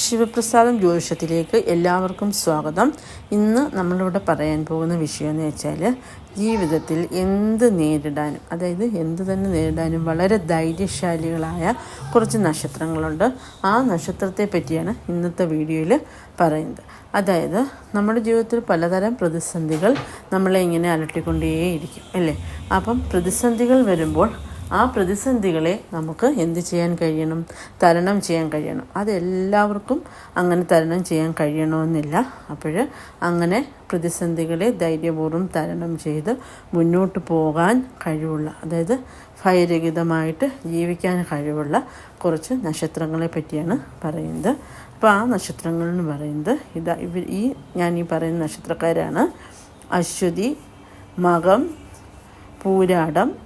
ശിവപ്രസാദം ജ്യോതിഷത്തിലേക്ക് എല്ലാവർക്കും സ്വാഗതം. ഇന്ന് നമ്മളിവിടെ പറയാൻ പോകുന്ന വിഷയം എന്ന് വെച്ചാൽ ജീവിതത്തിൽ എന്ത് നേരിടാനും അതായത് എന്ത് തന്നെ നേരിടാനും വളരെ ധൈര്യശാലികളായ കുറച്ച് നക്ഷത്രങ്ങളുണ്ട്. ആ നക്ഷത്രത്തെ പറ്റിയാണ് ഇന്നത്തെ വീഡിയോയിൽ പറയുന്നത്. അതായത് നമ്മുടെ ജീവിതത്തിൽ പലതരം പ്രതിസന്ധികൾ നമ്മളെ ഇങ്ങനെ അലട്ടിക്കൊണ്ടേയിരിക്കും അല്ലേ? അപ്പം പ്രതിസന്ധികൾ വരുമ്പോൾ ആ പ്രതിസന്ധികളെ നമുക്ക് എന്ത് ചെയ്യാൻ കഴിയണം? തരണം ചെയ്യാൻ കഴിയണം. അതെല്ലാവർക്കും അങ്ങനെ തരണം ചെയ്യാൻ കഴിയണമെന്നില്ല. അപ്പോൾ അങ്ങനെ പ്രതിസന്ധികളെ ധൈര്യപൂർവം തരണം ചെയ്ത് മുന്നോട്ട് പോകാൻ കഴിവുള്ള അതായത് ഭയരഹിതമായിട്ട് ജീവിക്കാൻ കഴിവുള്ള കുറച്ച് നക്ഷത്രങ്ങളെ പറ്റിയാണ് പറയുന്നത്. അപ്പോൾ ആ നക്ഷത്രങ്ങൾ എന്ന് പറയുന്നത് ഇതാ ഇവർ ഈ ഞാൻ ഈ പറയുന്ന നക്ഷത്രക്കാരാണ്. അശ്വതി മകം പൂരാടം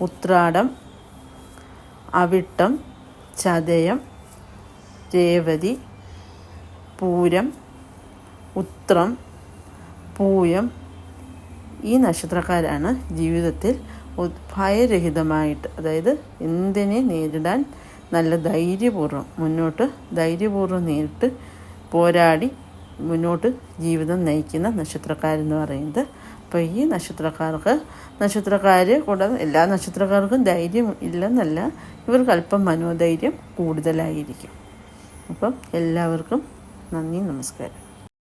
ഉത്രാടം അവിട്ടം ചതയം രേവതി പൂരം ഉത്രം പൂയം ഈ നക്ഷത്രക്കാരാണ് ജീവിതത്തിൽ ഭയരഹിതമായിട്ട് അതായത് എന്തിനെ നേരിടാൻ നല്ല ധൈര്യപൂർവം മുന്നോട്ട് ധൈര്യപൂർവം നേരിട്ട് പോരാടി മുന്നോട്ട് ജീവിതം നയിക്കുന്ന നക്ഷത്രക്കാരെന്ന് പറയുന്നത്. അപ്പോൾ ഈ നക്ഷത്രക്കാർക്ക് നക്ഷത്രക്കാർ കൂടാതെ എല്ലാ നക്ഷത്രക്കാർക്കും ധൈര്യം ഇല്ലെന്നല്ല ഇവർക്ക് അല്പം മനോധൈര്യം കൂടുതലായിരിക്കും. അപ്പം എല്ലാവർക്കും നന്ദി നമസ്കാരം.